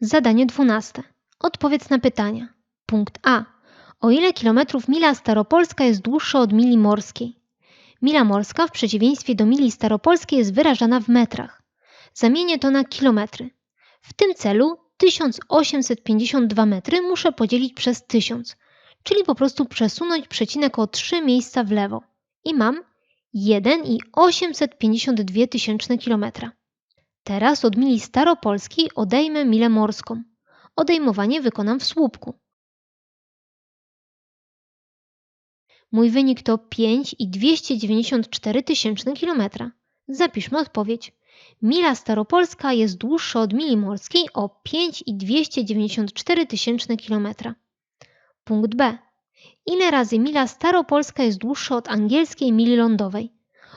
Zadanie 12. Odpowiedz na pytania. Punkt A. O ile kilometrów mila staropolska jest dłuższa od mili morskiej? Mila morska w przeciwieństwie do mili staropolskiej jest wyrażana w metrach. Zamienię to na kilometry. W tym celu 1852 metry muszę podzielić przez 1000, czyli po prostu przesunąć przecinek o 3 miejsca w lewo. I mam 1,852 tysięczne kilometra. Teraz od mili staropolskiej odejmę milę morską. Odejmowanie wykonam w słupku. Mój wynik to 5,294 tysięczne kilometra. Zapiszmy odpowiedź. Mila staropolska jest dłuższa od mili morskiej o 5,294 tysięczne kilometra. Punkt B. Ile razy mila staropolska jest dłuższa od angielskiej mili lądowej?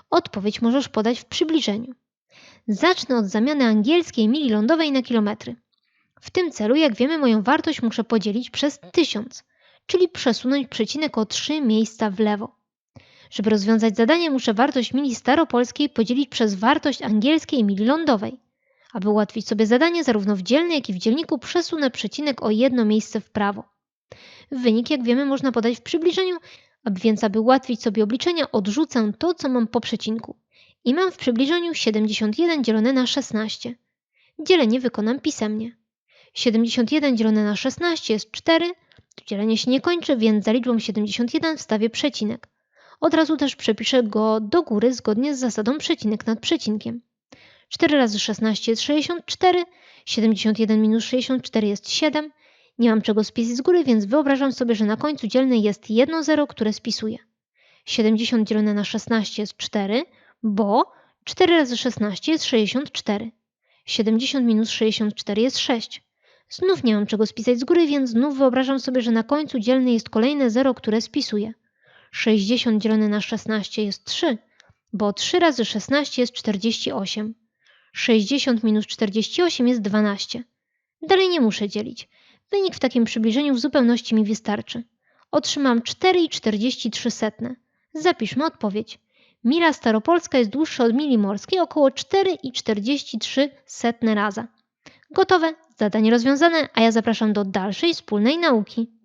Odpowiedź możesz podać w przybliżeniu. Zacznę od zamiany angielskiej mili lądowej na kilometry. W tym celu, jak wiemy, moją wartość muszę podzielić przez 1000, czyli przesunąć przecinek o 3 miejsca w lewo. Żeby rozwiązać zadanie, muszę wartość mili staropolskiej podzielić przez wartość angielskiej mili lądowej. Aby ułatwić sobie zadanie, zarówno w dzielnej, jak i w dzielniku przesunę przecinek o jedno miejsce w prawo. Wynik, jak wiemy, można podać w przybliżeniu, aby więc aby ułatwić sobie obliczenia, odrzucę to, co mam po przecinku. I mam w przybliżeniu 71 dzielone na 16. Dzielenie wykonam pisemnie. 71 dzielone na 16 jest 4, tu dzielenie się nie kończy, więc za liczbą 71 wstawię przecinek. Od razu też przepiszę go do góry zgodnie z zasadą przecinek nad przecinkiem. 4 razy 16 jest 64, 71 minus 64 jest 7. Nie mam czego spisać z góry, więc wyobrażam sobie, że na końcu dzielnej jest jedno zero, które spisuję. 70 dzielone na 16 jest 4, bo 4 razy 16 jest 64. 70 minus 64 jest 6. Znów nie mam czego spisać z góry, więc znów wyobrażam sobie, że na końcu dzielnej jest kolejne zero, które spisuję. 60 dzielone na 16 jest 3, bo 3 razy 16 jest 48. 60 minus 48 jest 12. Dalej nie muszę dzielić. Wynik w takim przybliżeniu w zupełności mi wystarczy. Otrzymam 4,43. Zapiszmy odpowiedź. Mila staropolska jest dłuższa od mili morskiej około 4,43 raza. Gotowe, zadanie rozwiązane, a ja zapraszam do dalszej wspólnej nauki.